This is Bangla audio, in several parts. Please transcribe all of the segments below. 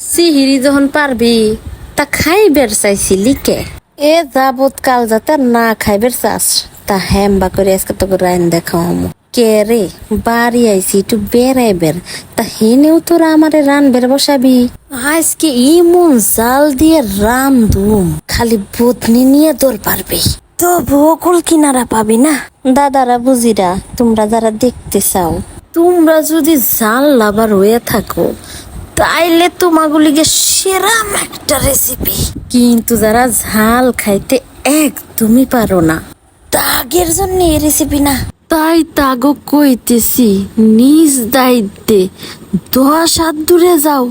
সিহিরি যখন পারবি, তা খাইবের চাইছিলি কে? এ যাবত কাল যাতে না খাইবের চাস, তা হেম্বা করে আজকে তোকে রাইন দেখাও কে রে? বাড়ি আইছি, একটু বেড়াইবের। তা হেনেও তোরা আমারে রান বের বসাবি। আজকে ইমন জাল দিয়ে রাম দুম, খালি বুধনি নিয়ে দোল পারবি। তো বকুল কিনারা পাবি না? দাদারা বুঝিরা, তোমরা যারা দেখতে চাও, তোমরা যদি জাল লাভার হয়ে থাকো তাইলে তোমাগুলিকে সেরাম একটা রেসিপি কিন্তু যারা ঝাল খাইতে একদমই পারো না। তাগের জন্য এই রেসিপি না। তাই তাগো কইতেছি নিজ দায়িত্বে দশ হাত দূরে যাও।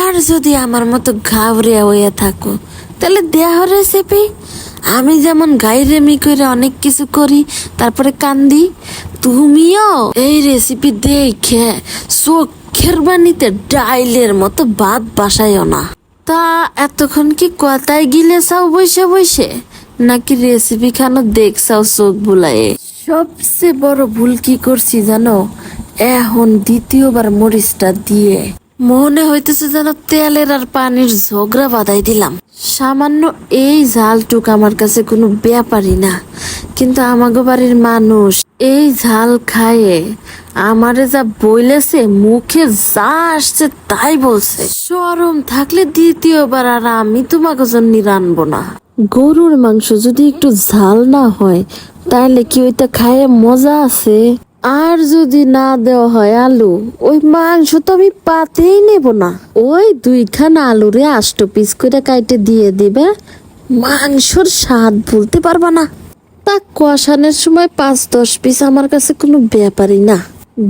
আর যদি আমার মতো ঘাবড়িয়া হয়ে থাকো তাহলে দেহ রেসিপি আমি যেমন গাইরেমি করে অনেক কিছু করি তারপরে কান্দি। তুমিও এই রেসিপি দেখে চোখের বানিতে ডাইলের মতো বাদ বাসাইও না। তা এতক্ষণ কি কথায় গিলে চাও বসে বসে নাকি রেসিপি খানো দেখছাও চোখ বুলায়ে? সবচেয়ে বড় ভুল কি করছি জানো? এখন দ্বিতীয়বার মরিচটা দিয়ে। মনে হইতেছে যেন তেলের আর পানির ঝগড়া বাঁধাই দিলাম। সামান্য এই ঝালটুক আমার কাছে কোনো ব্যাপারই না। কিন্তু আমাগো বাড়ির মানুষ এই ঝাল খায়ে আমারে যা বইলেছে, মুখে যা আসছে তাই বলছে। সরম থাকলে দ্বিতীয়বার আর আমি তোমাকে জন্য রানবো না। গরুর মাংস যদি একটু ঝাল না হয় তাহলে কি ওইটা খায়ে মজা আছে? আর যদি না দেওয়া হয় আলু, ওই মাংস তো আমি পাতেই নেব না। ওই দুইখানা আলুরে আষ্ট পিস করে কাইটে দিয়ে দিবে, মাংসর স্বাদ বলতে পারবা না। তা কষানোর সময় পাঁচ, দশ পিস আমার কাছে কোনো ব্যাপারই না।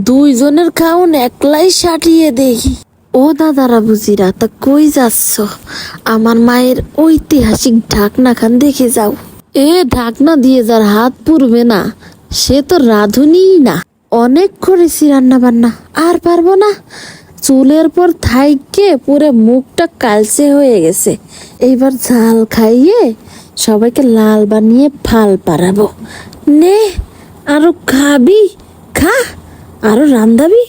দুইজনের খাওন একলাই সাটিয়ে দেখি ও দাদারা বুঝিরা, তা কই যাচ্ছ? আমার মায়ের ঐতিহাসিক ঢাকনা খান দেখে যাও। এ ঢাকনা দিয়ে যার হাত পুরবে না, সে তো রাঁধুনিই না। অনেক করেছি রান্না বান্না আর পারব না। চুলের পর থাইকে পুরো মুখটা কালচে হয়ে গেছে। এইবার ঝাল খাইয়ে সবাইকে লাল বানিয়ে ফাল পারাবো নে আরও খাবি খা আরও রান্ধাবি।